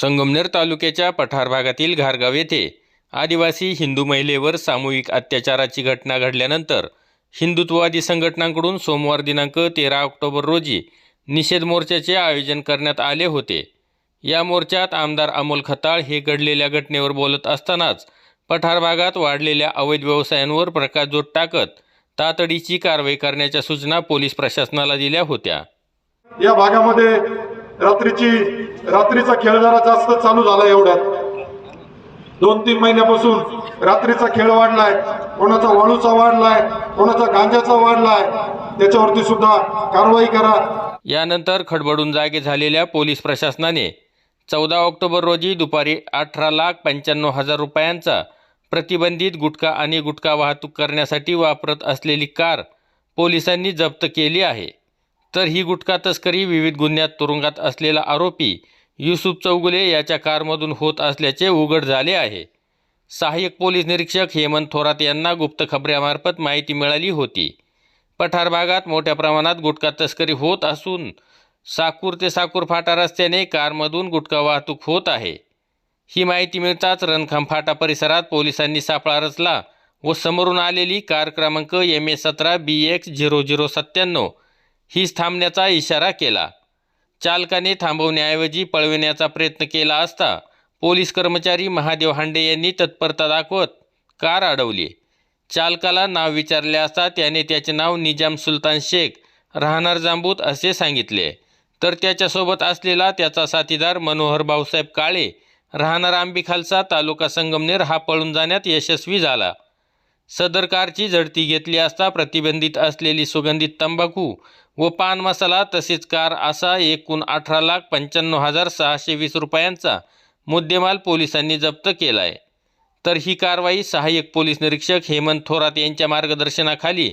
संगमनेर तालुक्याच्या पठार भागातील घारगाव येथे आदिवासी हिंदू महिलेवर सामूहिक अत्याचाराची घटना घडल्यानंतर हिंदुत्ववादी संघटनांकडून सोमवार दिनांक तेरा ऑक्टोबर रोजी निषेध मोर्चाचे आयोजन करण्यात आले होते. या मोर्चात आमदार अमोल खताळ हे घडलेल्या घटनेवर बोलत असतानाच पठार भागात वाढलेल्या अवैध व्यवसायांवर प्रकाशझोत टाकत तातडीची कारवाई करण्याच्या सूचना पोलीस प्रशासनाला दिल्या होत्या. या भागामध्ये रात्रीची रात्रीचा खेळ जरा जास्त चालू झाला एवढ्यात. दोन तीन महिन्यापासून रात्रीचा खेळ वाढलाय. कोणाचा वाळूचा वाढलाय कोणाचा गांजाचा वाढलाय त्याच्यावरती सुद्धा कारवाई करा. यानंतर खडबडून जागे झालेल्या पोलीस प्रशासनाने चौदा ऑक्टोबर रोजी दुपारी अठरा लाख पंच्याण्णव हजार रुपयांचा प्रतिबंधित गुटखा आणि गुटखा वाहतूक करण्यासाठी वापरत असलेली कार पोलिसांनी जप्त केली आहे. तर ही गुटखा तस्करी विविध गुन्ह्यात तुरुंगात असलेला आरोपी युसुफ चौगुले याच्या कारमधून होत असल्याचे उघड झाले आहे. सहाय्यक पोलीस निरीक्षक हेमंत थोरात यांना गुप्त खबऱ्यामार्फत माहिती मिळाली होती. पठार भागात मोठ्या प्रमाणात गुटखा तस्करी होत असून साकूर ते साकूर फाटा रस्त्याने कारमधून गुटखा वाहतूक होत आहे. ही माहिती मिळताच रणखाम फाटा परिसरात पोलिसांनी सापळा रचला व समोरून आलेली कार क्रमांक एम ए सतरा बी एक्स झिरो झिरो सत्त्याण्णव हीच थांबण्याचा इशारा केला. चालकाने थांबवण्याऐवजी पळविण्याचा प्रयत्न केला असता पोलीस कर्मचारी महादेव हांडे यांनी तत्परता दाखवत कार अडवली. चालकाला नाव विचारले असता त्याने त्याचे नाव निजाम सुलतान शेख राहणार जांबूत असे सांगितले. तर त्याच्यासोबत असलेला त्याचा साथीदार मनोहर भाऊसाहेब काळे राहणार आंबीखालचा तालुका संगमनेर हा पळून जाण्यात यशस्वी झाला. सदर कारची झडती घेतली असता प्रतिबंधित असलेली सुगंधित तंबाखू व पान मसाला तसेच कार असा एकूण अठरा लाख पंच्याण्णव हजार सहाशे वीस रुपयांचा मुद्देमाल पोलिसांनी जप्त केला आहे तर ही कारवाई सहाय्यक पोलीस निरीक्षक हेमंत थोरात यांच्या मार्गदर्शनाखाली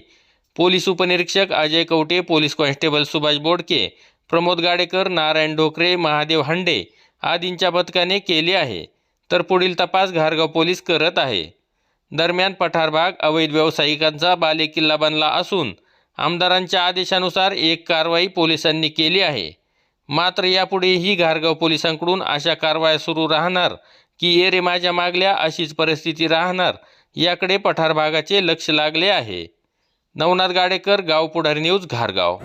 पोलीस उपनिरीक्षक अजय कवटे पोलीस कॉन्स्टेबल सुभाष बोडके प्रमोद गाडेकर नारायण ढोकरे महादेव हांडे आदींच्या पथकाने केली आहे. तर पुढील तपास घारगाव पोलीस करत आहे. दरम्यान पठार भाग अवैध व्यावसायिकांचा बालेकिल्ला बनला असून आमदारांच्या आदेशानुसार एक कारवाई पोलिसांनी केली आहे. मात्र यापुढेही घारगाव पोलिसांकडून अशा कारवाया सुरू राहणार की ये रे माझ्या मागल्या अशीच परिस्थिती राहणार याकडे पठार भागाचे लक्ष लागले आहे. नवनाथ गाडेकर गाव पुढारी न्यूज घारगाव.